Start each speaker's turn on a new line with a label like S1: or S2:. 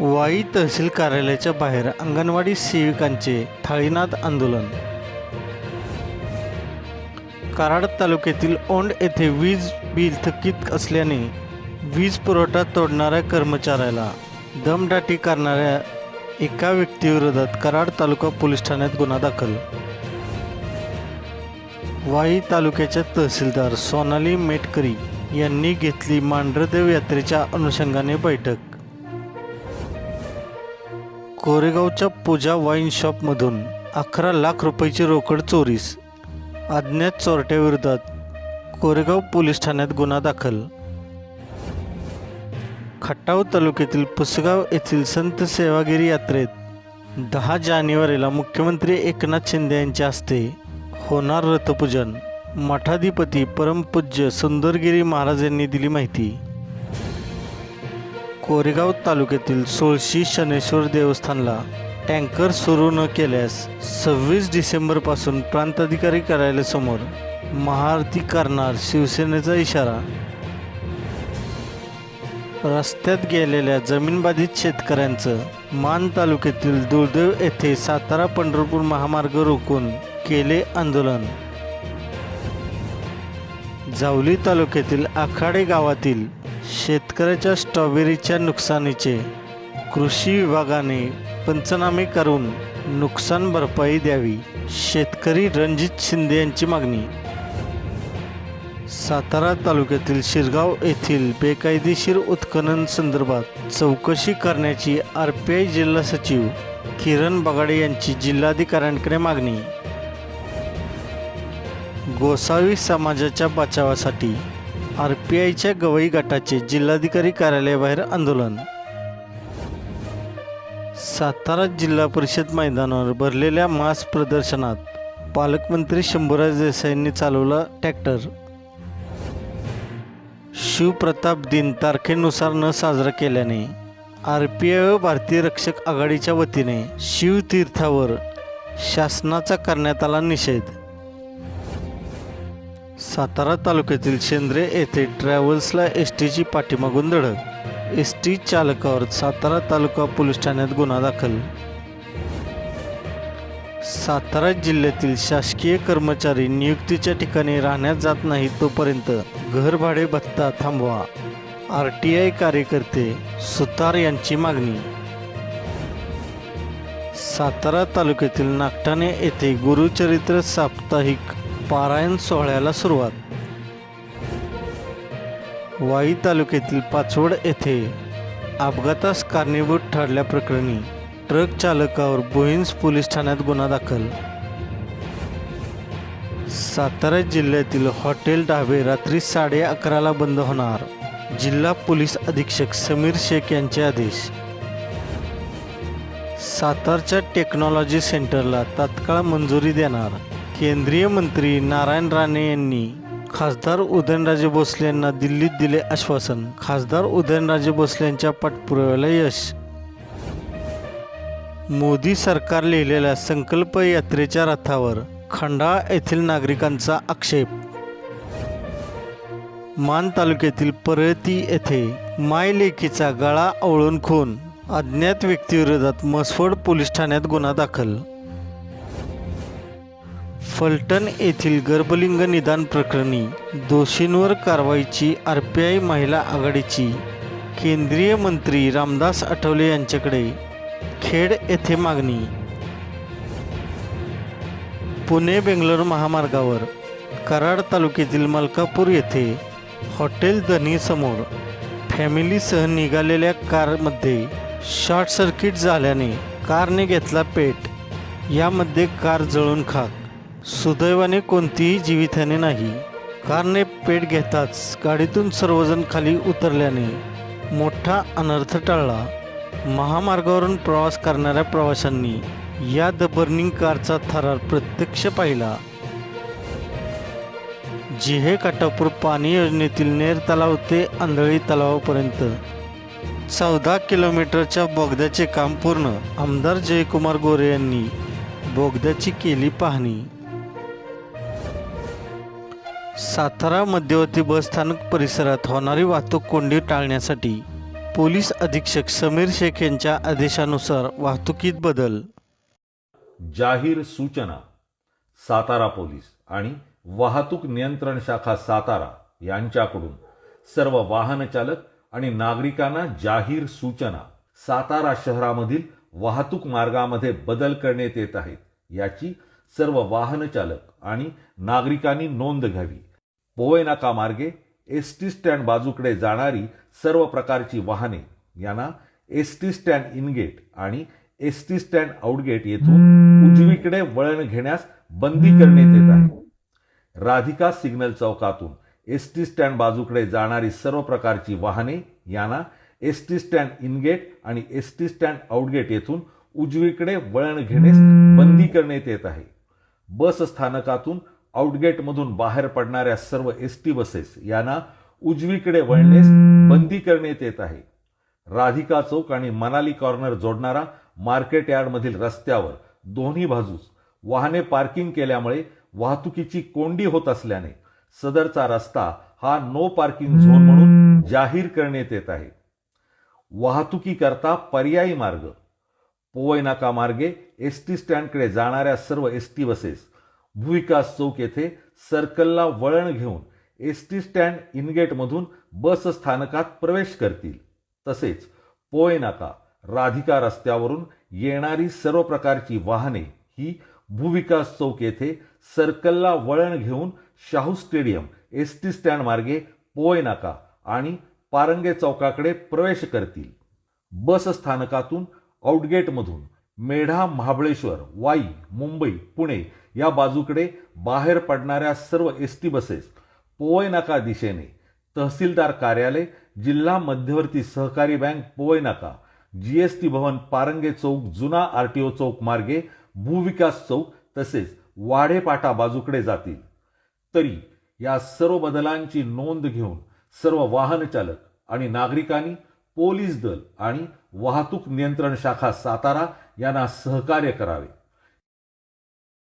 S1: वाई तहसील कार्यालयाच्या बाहेर अंगणवाडी सेविकांचे थाळीनाद आंदोलन. कराड तालुक्यातील ओंड येथे वीज बिल थकीत असल्याने वीज पुरवठा तोडणाऱ्या कर्मचाऱ्याला दमदाटी करणाऱ्या एका व्यक्तीविरोधात कराड तालुका पोलीस ठाण्यात गुन्हा दाखल. वाई तालुक्याच्या तहसीलदार सोनाली मेटकरी यांनी घेतली मांढरदेव यात्रेच्या अनुषंगाने बैठक. कोरेगावच्या पूजा वाईन शॉपमधून अकरा लाख रुपयाची रोकड चोरीस. अज्ञात चोरट्याविरोधात कोरेगाव पोलीस ठाण्यात गुन्हा दाखल. खटाव तालुक्यातील पुसगाव येथील संत सेवागिरी यात्रेत दहा जानेवारीला मुख्यमंत्री एकनाथ शिंदे यांच्या हस्ते होणार रथपूजन. मठाधिपती परमपूज्य सुंदरगिरी महाराज यांनी दिली माहिती. कोरेगाव तालुक्यातील सोळशी शनेश्वर देवस्थानला टँकर सुरू न केल्यास सव्वीस डिसेंबरपासून प्रांताधिकारी कार्यालयासमोर महाआरती करणार शिवसेनेचा इशारा. रस्त्यात गेलेल्या जमीनबाधित शेतकऱ्यांचं मान तालुक्यातील दुर्दैव येथे सातारा पंढरपूर महामार्ग रोखून केले आंदोलन. जावली तालुक्यातील आखाडे गावातील शेतकऱ्याच्या स्ट्रॉबेरीच्या नुकसानीचे कृषी विभागाने पंचनामे करून नुकसान भरपाई द्यावी शेतकरी रणजित शिंदे यांची मागणी. सातारा तालुक्यातील शिरगाव येथील बेकायदेशीर उत्खनन संदर्भात चौकशी करण्याची आर पी आय जिल्हा सचिव किरण बगाडे यांची जिल्हाधिकाऱ्यांकडे मागणी. गोसावी समाजाच्या बचावासाठी आर पी आयच्या गवई गटाचे जिल्हाधिकारी कार्यालयाबाहेर आंदोलन. सातारा जिल्हा परिषद मैदानावर भरलेल्या मास प्रदर्शनात पालकमंत्री शंभूराज देसाईंनी चालवला ट्रॅक्टर. शिवप्रताप दिन तारखेनुसार न साजरा केल्याने आर पी आय व भारतीय रक्षक आघाडीच्या वतीने शिवतीर्थावर शासनाचा करण्यात आला निषेध. सातारा तालुक्यातील शेंद्रे येथे ट्रॅव्हल्सला एस टीची पाठीमागून धडक. एस टी चालकावर सातारा तालुका पोलीस ठाण्यात गुन्हा दाखल. सातारा जिल्ह्यातील शासकीय कर्मचारी नियुक्तीच्या ठिकाणी राहण्यात जात नाही तोपर्यंत घरभाडे भत्ता थांबवा. आर टी आय कार्यकर्ते सुतार यांची मागणी. सातारा तालुक्यातील नागठाणे येथे गुरुचरित्र साप्ताहिक पारायण सोहळ्याला सुरुवात. वाई तालुक्यातील पाचवड येथे अपघातास कारणीभूत ठरल्याप्रकरणी ट्रक चालकावर बोहिंज पोलीस ठाण्यात गुन्हा दाखल. सातारा जिल्ह्यातील हॉटेल ढाबे रात्री साडे अकराला बंद होणार जिल्हा पोलीस अधीक्षक समीर शेख यांचे आदेश. सातारच्या टेक्नॉलॉजी सेंटरला तात्काळ मंजुरी देणार केंद्रीय मंत्री नारायण राणे यांनी खासदार उदयनराजे भोसले यांना दिल्लीत दिले आश्वासन. खासदार उदयनराजे भोसले यांच्या पाठपुराव्याला यश. मोदी सरकार लिहिलेल्या संकल्प यात्रेच्या रथावर खंडाळा येथील नागरिकांचा आक्षेप. मान तालुक्यातील परळती येथे मायलेखीचा गळा आवळून खून. अज्ञात व्यक्तीविरोधात मसफोड पोलीस ठाण्यात गुन्हा दाखल. फलटण येथील गर्भलिंग निदान प्रकरणी दोषींवर कारवाईची आर पी आय महिला आघाडीची केंद्रीय मंत्री रामदास आठवले यांच्याकडे खेड येथे मागणी. पुणे बेंगलोर महामार्गावर कराड तालुक्यातील मलकापूर येथे हॉटेल धनीसमोर फॅमिलीसह निघालेल्या कारमध्ये शॉर्ट सर्किट झाल्याने कारने घेतला पेट. यामध्ये कार जळून खाक सुदैवाने कोणतीही जीवितहानी नाही. कारने पेट घेताच गाडीतून सर्वजण खाली उतरल्याने मोठा अनर्थ टळला. महामार्गावरून प्रवास करणाऱ्या प्रवाशांनी या द बर्निंग कारचा थरार प्रत्यक्ष पाहिला. जिहे काटापूर पाणी योजनेतील नेर तलाव ते आंधळी तलावापर्यंत. चौदा किलोमीटरच्या बोगद्याचे काम पूर्ण आमदार जयकुमार गोरे यांनी बोगद्याची केली पाहणी. सातारा मध्यवर्ती बसस्थानक परिसरात होणारी वाहतूक कोंडी टाळण्यासाठी पोलीस अधीक्षक समीर शेख यांच्या आदेशानुसार वाहतुकीत बदल.
S2: जाहीर सूचना सातारा पोलीस आणि वाहतूक नियंत्रण शाखा सातारा यांच्याकडून सर्व वाहन चालक आणि नागरिकांना जाहीर सूचना. सातारा शहरामधील वाहतूक मार्गामध्ये बदल करण्यात येत आहेत याची सर्व वाहन चालक आणि नागरिकांनी नोंद घ्यावी. पोवई नाका मार्गे एस टी स्टँड बाजूकडे जाणारी सर्व प्रकारची वाहने यांना S T stand in gate आणि S T stand out gate येथून उजवीकडे वळण घेण्यास बंदी करण्यात येत आहे. राधिका सिग्नल चौकातून एस टी स्टँड बाजूकडे जाणारी सर्व प्रकारची वाहने यांना S T stand in gate आणि S T stand out gate येथून उजवीकडे वळण घेण्यास बंदी करण्यात येत आहे. बस स्थानकातून आउटगेटमधून बाहेर पडणाऱ्या सर्व एस टी बसेस यांना उजवीकडे वळण्यास बंदी करण्यात येत आहे. राधिका चौक आणि मनाली कॉर्नर जोडणारा मार्केट यार्डमधील रस्त्यावर दोन्ही बाजूस वाहने पार्किंग केल्यामुळे वाहतुकीची कोंडी होत असल्याने सदरचा रस्ता हा नो पार्किंग झोन म्हणून जाहीर करण्यात येत आहे. वाहतुकीकरता पर्यायी मार्ग पोवई नाका मार्गे एस टी स्टँडकडे जाणाऱ्या सर्व एस टी बसेस भूविकास चौक येथे सर्कलला वळण घेऊन एस टी स्टँड इनगेटमधून बस स्थानकात प्रवेश करतील. तसेच पोय नाका राधिका रस्त्यावरून येणारी सर्व प्रकारची वाहने ही भूविकास चौक येथे सर्कलला वळण घेऊन Shahu stadium S T stand मार्गे पोय नाका आणि पारंगे चौकाकडे प्रवेश करतील. बस स्थानकातून आउटगेटमधून मेढा महाबळेश्वर वाई मुंबई पुणे या बाजूकडे बाहेर पडणाऱ्या सर्व एस टी बसेस पोवई नाका दिशेने तहसीलदार कार्यालय जिल्हा मध्यवर्ती सहकारी बँक पोवई नाका जीएसटी भवन पारंगे चौक जुना आरटीओ चौक मार्गे भूविकास चौक तसेच वाढेपाटा बाजूकडे जातील. तरी या सर्व बदलांची नोंद घेऊन सर्व वाहनचालक आणि नागरिकांनी पोलीस दल आणि वाहतूक नियंत्रण शाखा सातारा यांना सहकार्य करावे.